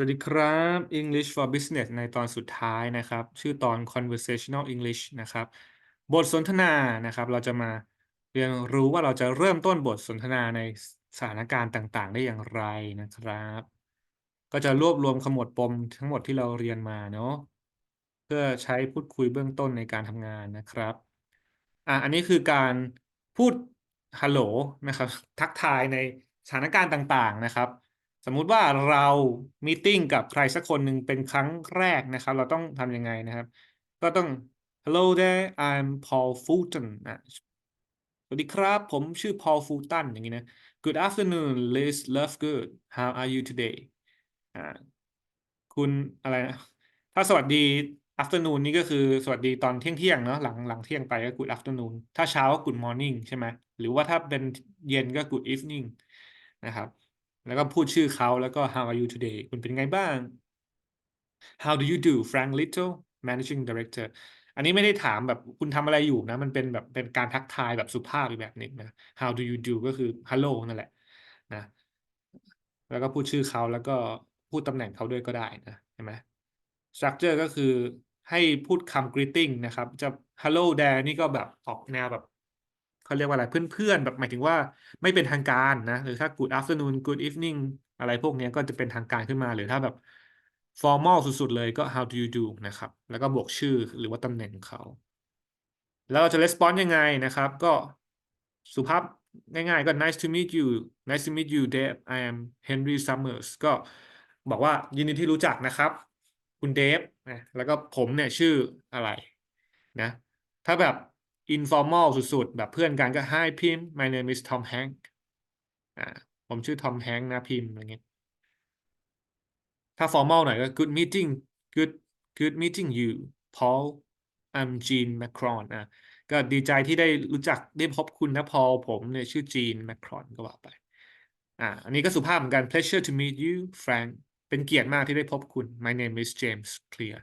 สวัสดีครับ English for Business ในตอนสุดท้ายนะครับ ชื่อตอน Conversational English นะครับ บทสนทนานะครับ เราจะมาเรียนรู้ว่าเราจะเริ่มต้นบทสนทนาในสถานการณ์ต่างๆ ได้อย่างไรนะครับ ก็จะรวบรวมขมวดปมทั้งหมดที่เราเรียนมาเนาะเพื่อใช้พูดคุยเบื้องต้นในการทำงานนะครับอะอันนี้คือการพูดฮัลโหลนะครับ ทักทายในสถานการณ์ต่างๆนะครับ สมมุติว่าเรามีติ้งกับใครสักคนหนึ่งเป็นครั้งแรกนะครับ เราต้องทำยังไงนะครับ ก็ต้อง Hello there I'm Paul Fulton อะสวัสดีครับ ผมชื่อ Paul Fulton อย่างนี้นะ Good afternoon Liz Lovegood How are you today อ่าคุณอะไรนะถ้าสวัสดี afternoon นี่ก็คือสวัสดีตอนเที่ยงเที่ยงเนาะหลังหลังเที่ยงไปก็ good afternoon ถ้าเช้าก็ good morning ใช่ไหมหรือว่าถ้าเป็นเย็นก็ good evening นะครับ แล้วก็พูดชื่อเขาแล้วก็ how are you today คุณเป็นไงบ้าง how do you do Frank Little managing director อันนี้ไม่ได้ถามแบบคุณทำอะไรอยู่นะ มันเป็นแบบเป็นการทักทายแบบสุภาพอีกแบบหนึ่งนะ how do you do ก็คือ hello นั่นแหละนะ แล้วก็พูดชื่อเขาแล้วก็พูดตำแหน่งเขาด้วยก็ได้นะใช่ไหม structure ก็คือให้พูดคำ greeting นะครับ จะ hello there นี่ก็แบบออกแนวแบบ เขาเรียกว่าอะไรเพื่อนๆแบบหมายถึงว่าไม่เป็นทางการนะหรือถ้า good afternoon good evening อะไรพวกนี้ก็จะเป็นทางการขึ้นมาหรือถ้าแบบ formal สุดๆเลยก็ how do you do นะครับ แล้วก็บวกชื่อหรือว่าตำแหน่งเขา แล้วเราจะ respond ยังไงนะครับ ก็สุภาพง่ายๆก็ nice to meet you nice to meet you Dave I am Henry Summers ก็บอกว่ายินดีที่รู้จักนะครับ คุณเดฟนะแล้วก็ผมเนี่ยชื่ออะไรนะ ถ้าแบบ อินฟอร์มัลสุดๆ แบบเพื่อนกันก็ hi พิม my name is Tom Hank อ่าผมชื่อ Tom Hank นะพิมอะไรเงี้ยถ้าฟอร์มัลหน่อยก็ good meeting good good meeting you Paul I'm Jean Macron อะก็ดีใจที่ได้รู้จักได้พบคุณนะพอผมเนี่ยชื่อจีนแมครอนก็ว่าไปอ่าอันนี้ก็สุภาพเหมือนกัน pleasure to meet you Frank เป็นเกียรติมากที่ได้พบคุณ my name is James Clear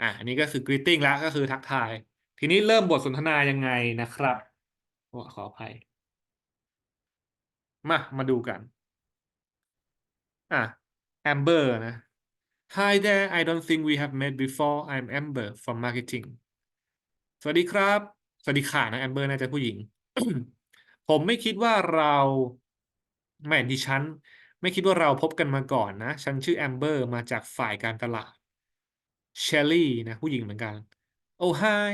อ่าอันนี้ก็คือ greeting ละก็คือทักทาย ทีนี้เริ่มบทสนทนายังไงนะครับโอ้ขออภัย มา มาดูกัน อะ Amber นะ Hi there I don't think we have met before I'm Amber from marketing สวัสดีครับ สวัสดีค่ะนะ Amber น่าจะผู้หญิง ผมไม่คิดว่าเราแม่ดิฉัน ไม่คิดว่าเราพบกันมาก่อนนะ ฉันชื่อ Amber มาจากฝ่ายการตลาด Shelly นะ ผู้หญิงเหมือนกัน Oh hi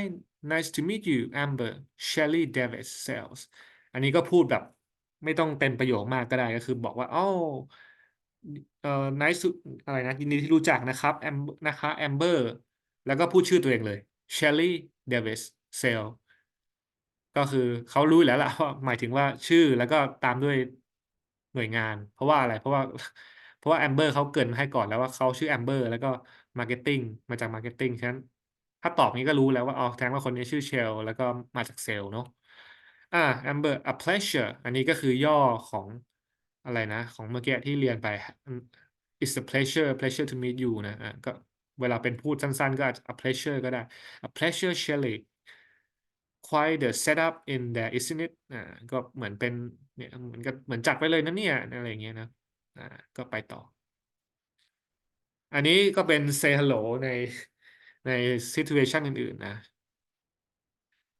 nice to meet you Amber Shelly Davis sales อันนี้ก็พูดแบบไม่ต้องเต็มประโยคมากก็ได้ก็คือบอกว่าอ๋อเอ่อ nice to อะไรนะยินดีที่รู้จักนะครับแอมนะคะแอมเบอร์แล้วก็พูดชื่อตัวเองเลย Shelly Davis sales ก็คือเขารู้แล้วล่ะว่าหมายถึงว่าชื่อแล้วก็ตามด้วยหน่วยงาน เพราะว่าอะไร เพราะว่า เพราะว่าแอมเบอร์เขาเกินให้ก่อนแล้วว่าเขาชื่อแอมเบอร์แล้วก็มาร์เก็ตติ้งมาจากมาร์เก็ตติ้งฉะนั้น ถ้าตอบนี้ก็รู้แล้วว่าอ๋อแสดงว่าคนนี้ชื่อเชลแล้วก็มาจากเซลเนาะอ่า Amber a pleasure อันนี้ก็คือย่อของอะไรนะ ของเมื่อกี้ที่เรียนไป it's a pleasure pleasure to meet you นะอะก็เวลาเป็นพูดสั้นๆ ก็อาจจะ a pleasure ก็ได้ a pleasure Shelley quite the setup in there isn't it อ่าก็เหมือนเป็นเนี่ยเหมือนกับเหมือนจัดไปเลยนะเนี่ยอะไรอย่างเงี้ยนะอ่าก็ไปต่อ อันนี้ก็เป็น say hello ใน ใน situation อื่นๆนะ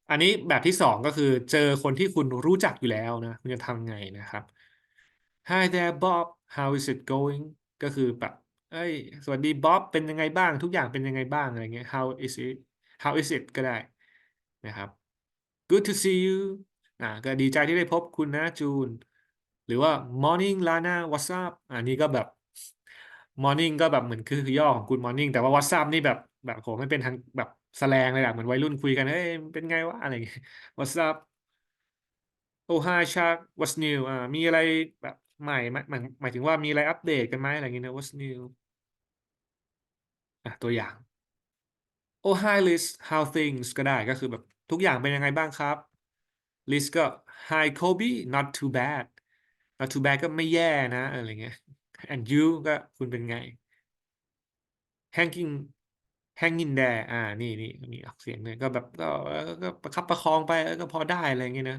อันนี้แบบที่สองก็คือเจอคนที่คุณรู้จักอยู่แล้วนะ คุณจะทำไงนะครับ Hi there Bob how is it going ก็คือแบบเอ้ย สวัสดีบ๊อบ เป็นยังไงบ้าง ทุกอย่างเป็นยังไงบ้าง อะไรเงี้ย How is it How is it ก็ได้นะครับ Good to see you อ่าก็ดีใจที่ได้พบคุณนะจูน หรือว่า Morning Lana What's up อันนี้ก็แบบ Morning ก็แบบเหมือนคือย่อของ Good Morning แต่ว่า What's up นี่แบบ แบบโหไม่เป็นทางแบบแสลงเลยอะเหมือนวัยรุ่นคุยกันเฮ้ยเป็นไงวะอะไรอย่างเงี้ย What's up Oh hi Chuck What's new อ่ามีอะไรแบบใหม่ไหมหมายหมายถึงว่ามีอะไรอัปเดตกันไหมอะไรอย่างเงี้ยนะ What's new อะตัวอย่าง Oh hi Liz how things ก็ได้ก็คือแบบทุกอย่างเป็นยังไงบ้างครับ Liz ก็ Hi Kobe not too bad not too bad ก็ไม่แย่นะอะไรเงี้ย and you ก็คุณเป็นไง hanging hanging there อ่า นี่นี่มีออกเสียงเนี่ยก็แบบก็เออก็ประคับประคองไปเออก็พอได้อะไรอย่างเงี้ยนะ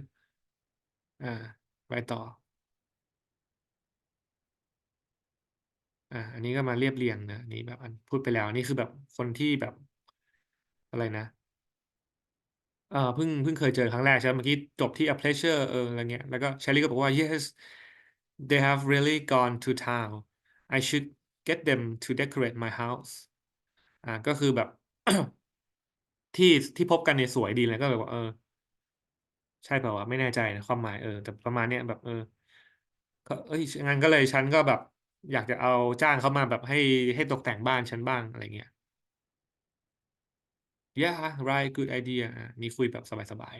อ่า ไปต่อ อ่า อันนี้ก็มาเรียบเรียงนะนนี้แบบอันพูดไปแล้วอันนี้คือแบบคนที่แบบ อะไรนะเอ่อเพิ่งเพิ่งเคยเจอครั้งแรกใช่ไหมเมื่อกี้จบที่ a pleasure เอออะไรเงี้ยแล้วก็เชลลี่ก็บอกว่า yes they have really gone to town I should get them to decorate my house อ่าก็คือแบบ ที่ที่พบกันเนี่ยสวยดีเลยก็แบบว่าเออ ใช่เปล่าวะไม่แน่ใจนะความหมายเออแต่ประมาณเนี้ยแบบเออก็เอ้ยงั้นก็เลยฉันก็แบบ อยากจะเอาจ้างเขามาแบบให้ให้ตกแต่งบ้านฉันบ้างอะไรเงี้ย yeah right good idea อะนี่คุยแบบสบาย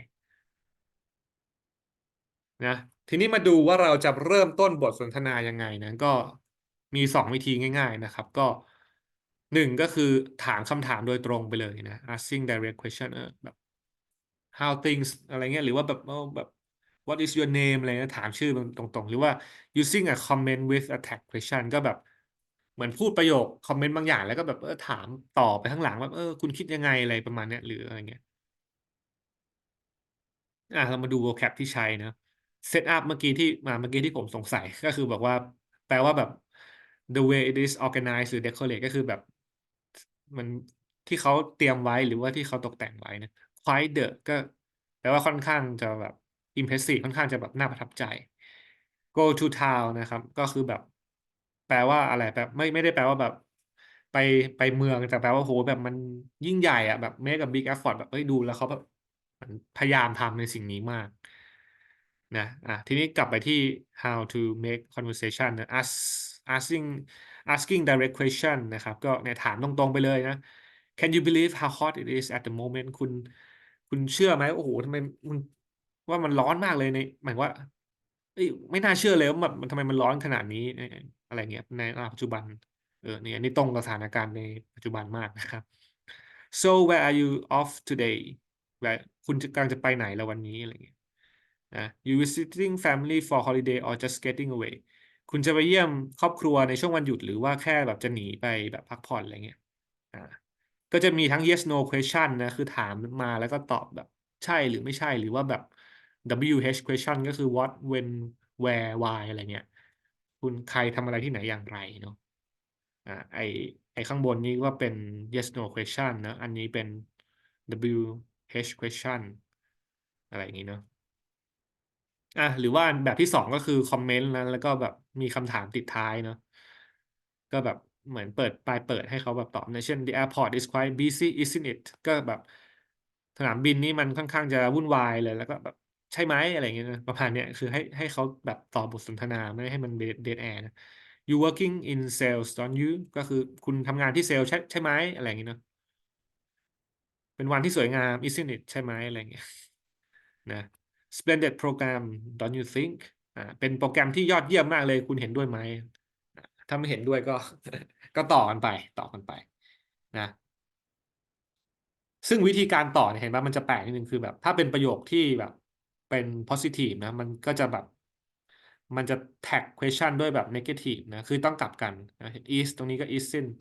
ๆนะทีนี้มาดูว่าเราจะเริ่มต้นบทสนทนายังไงนะก็มีสองวิธีง่าย ๆ นะครับ ก็ หนึ่งก็คือถามคำถามโดยตรงไปเลยนะ asking direct question เออแบบ how things อะไรเงี้ยหรือว่าแบบเออแบบ what is your name อะไรเงี้ยถามชื่อตรงๆ หรือว่า using a comment with a tag question ก็แบบ เหมือนพูดประโยคคอมเมนต์บางอย่างแล้วก็แบบเออถามต่อไปข้างหลังว่าเออคุณคิดยังไงอะไรประมาณเนี้ยหรืออะไรเงี้ยอะเรามาดู vocab ที่ใช้นะ set up เมื่อกี้ที่มาเมื่อกี้ที่ผมสงสัยก็คือบอกว่า แปลว่าแบบ the way it is organized หรือ decorate ก็คือแบบ มันที่เขาเตรียมไว้หรือว่าที่เขาตกแต่งไว้นะ quite the ก็แปลว่าค่อนข้างจะแบบ impressive ค่อนข้างจะแบบน่าประทับใจ go to town นะครับ ก็คือแบบ แปลว่าอะไรแบบไม่ไม่ได้แปลว่าแบบ ไปไปเมืองแต่แปลว่าโหแบบมันยิ่งใหญ่อะแบบ make a big effort แบบเอ้ยดูแล้วเขาแบบมือนพยายามทำในสิ่งนี้มากนะอะทีนี้กลับไปที่ how to make conversation นะ ask asking asking direct question นะครับ ก็เนี่ยถามตรงๆไปเลยนะ Can you believe how hot it is at the moment คุณ คุณเชื่อไหมโอ้โหทำไมมันว่ามันร้อนมากเลยในหมายว่าเอ้ยไม่น่าเชื่อเลยว่าแบบมันทำไมมันร้อนขนาดนี้อะไรเงี้ยในปัจจุบันเออเนี่ยอันนี้ตรงกับสถานการณ์ในปัจจุบันมากนะครับ so where are you off today แบบคุณกำลังจะไปไหนแล้ววันนี้อะไรเงี้ยนะ you visiting family for holiday or just getting away คุณจะไปเยี่ยมครอบครัวในช่วงวันหยุดหรือว่าแค่แบบจะหนีไปแบบพักผ่อนอะไรเงี้ยอ่าก็จะมีทั้ง yes no question นะ คือถามมาแล้วก็ตอบแบบใช่หรือไม่ใช่หรือว่าแบบ WH question ก็คือ what when where why อะไรเงี้ย คุณใครทำอะไรที่ไหนอย่างไรเนาะอ่าไอไอข้างบนนี้ก็เป็น yes no question นะ อันนี้เป็น WH question อะไรอย่างนี้เนาะ อะหรือว่าแบบที่สองก็คือคอมเมนต์นะแล้วก็แบบมีคำถามติดท้ายเนาะก็แบบเหมือนเปิดปลายเปิดให้เขาแบบตอบนะเช่น the airport is quite busy isn't it ก็แบบสนามบินนี่มันค่อนข้างจะวุ่นวายเลยแล้วก็แบบใช่ไหมอะไรเงี้ยนะประมาณเนี้ยคือให้ให้เขาแบบตอบบทสนทนาไม่ให้มันเดดแอร์นะ you working in sales don't you ก็คือคุณทำงานที่เซลล์ใช่ใช่ไหมอะไรอย่างเงี้ยเนาะเป็นวันที่สวยงาม isn't it ใช่ไหมอะไรเงี้ยนะ splendid program don't you think อ่าเป็นโปรแกรมที่ยอดเยี่ยมมากเลยคุณเห็นด้วยไหม ถ้าไม่เห็นด้วยก็ ก็ต่อกันไป ต่อกันไป นะ ซึ่งวิธีการต่อเนี่ยเห็นว่ามันจะแปลกนิดนึงคือแบบ ถ้าเป็นประโยคที่แบบเป็น positive นะ มันก็จะแบบ มันจะ tag question ด้วยแบบ negative นะ คือต้องกลับกันนะ is ตรงนี้ก็ isn't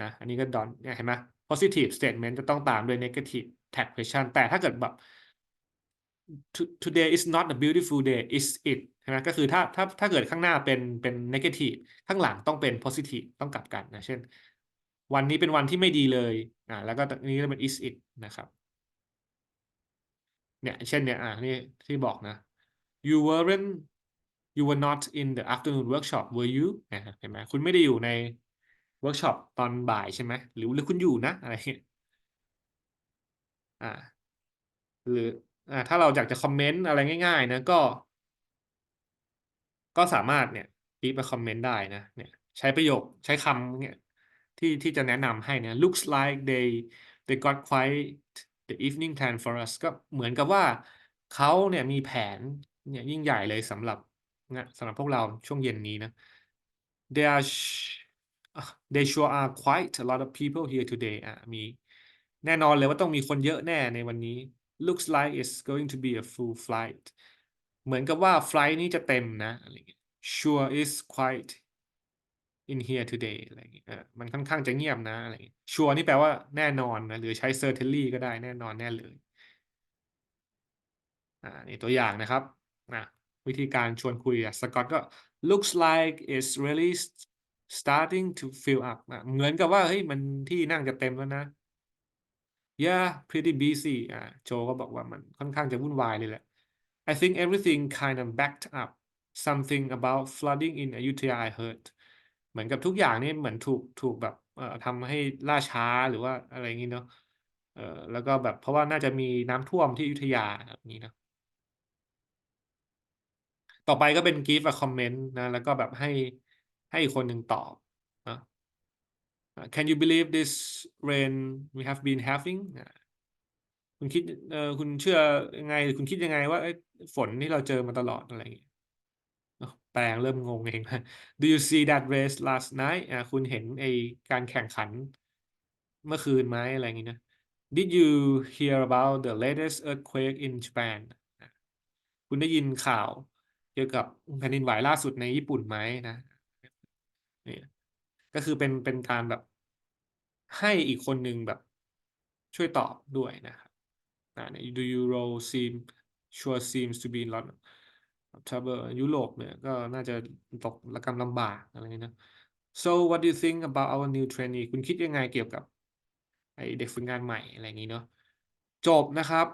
นะ อันนี้ก็ don't เนี่ยเห็นไหม positive statement จะต้องตามด้วย negative tag question แต่ถ้าเกิดแบบ today is not a beautiful day is it ใช่ไหมก็คือถ้าถ้าถ้าเกิดข้างหน้าเป็นเป็น negative ข้างหลังต้องเป็น positive ต้องกลับกันนะ เช่น วันนี้เป็นวันที่ไม่ดีเลยอ่าแล้วก็อันนี้ก็เป็น is it นะครับ เนี่ยเช่นเนี่ยอ่านี่ที่บอกนะ you weren't you were not in the afternoon workshop were you นะฮะเห็นไหมคุณไม่ได้อยู่ในเวิร์กช็อปตอนบ่ายใช่ไหมหรือหรือคุณอยู่นะอะไรเงี้ยอ่าหรือ อ่าถ้าเราอยากจะคอมเมนต์อะไรง่าย ๆ นะก็ ก็สามารถเนี่ยปีไปคอมเมนต์ได้นะเนี่ยใช้ประโยคใช้คำเนี่ยที่ที่จะแนะนำให้เนี่ย looks like they they got quite the evening plan for us ก็เหมือนกับว่าเขาเนี่ยมีแผนเนี่ยยิ่งใหญ่เลยสำหรับนะสำหรับพวกเราช่วงเย็นนี้นะ they are they sure are quite a lot of people here today อะมีแน่นอนเลยว่าต้องมีคนเยอะแน่ในวันนี้ looks like it's going to be a full flight เหมือนกับว่าไฟล์นี้จะเต็มนะอะไรเงี้ย sure is quite in here today อะไรเงี้ยมันค่อนข้างจะเงียบนะอะไรเงี้ย sure นี่แปลว่าแน่นอนนะ หรือใช้ certainly ก็ได้แน่นอนแน่เลยอ่านี่ตัวอย่างนะครับนะวิธีการชวนคุยอะสกอตก็ looks like it's really starting to fill up อะเหมือนกับว่าเฮ้ยมันที่นั่งจะเต็มแล้วนะ yeah pretty busy อะโจก็บอกว่ามันค่อนข้างจะวุ่นวายเลยแหละ I think everything kind of backed up something about flooding in Ayutthaya I heard เหมือนกับทุกอย่างนี่เหมือนถูกถูกแบบเอ่อทำให้ล่าช้าหรือว่าอะไรอย่างนี้เนาะเอ่อแล้วก็แบบเพราะว่าน่าจะมีน้ำท่วมที่อยุธยาแบบนี้เนาะต่อไปก็เป็น give a comment นะ แล้วก็แบบให้ให้อีกคนหนึ่งตอบ Can you believe this rain we have been having คุณคิดเออคุณเชื่อยังไงหรือคุณคิดยังไงว่าฝนที่เราเจอมาตลอดอะไรอย่างเงี้ยแปลงเริ่มงงเอง Do you see that race last night อะคุณเห็นไอการแข่งขันเมื่อคืนไหมอะไรอย่างงี้นะ Did you hear about the latest earthquake in Japan คุณได้ยินข่าวเกี่ยวกับแผ่นดินไหวล่าสุดในญี่ปุ่นไหมนะนี่ ก็คือเป็นเป็นการแบบให้อีกคนหนึ่งแบบช่วยตอบด้วยนะครับอ่าใน Do Euro seem sure seems to be in lot of trouble ยุโรปเนี่ยก็น่าจะตกระกำลำบากอะไรเงี้ยนะ so what do you think about our new trainee คุณคิดยังไงเกี่ยวกับไอเด็กฝึกงานใหม่อะไรอย่างนี้เนาะจบนะครับ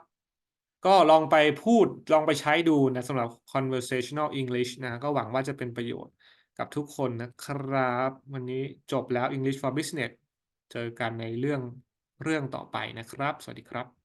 ก็ลองไปพูดลองไปใช้ดูนะสำหรับ conversational English นะ ก็หวังว่าจะเป็นประโยชน์ กับทุกคนนะครับ วันนี้จบแล้ว English for Business เจอกันในเรื่องเรื่องต่อไปนะครับ สวัสดีครับ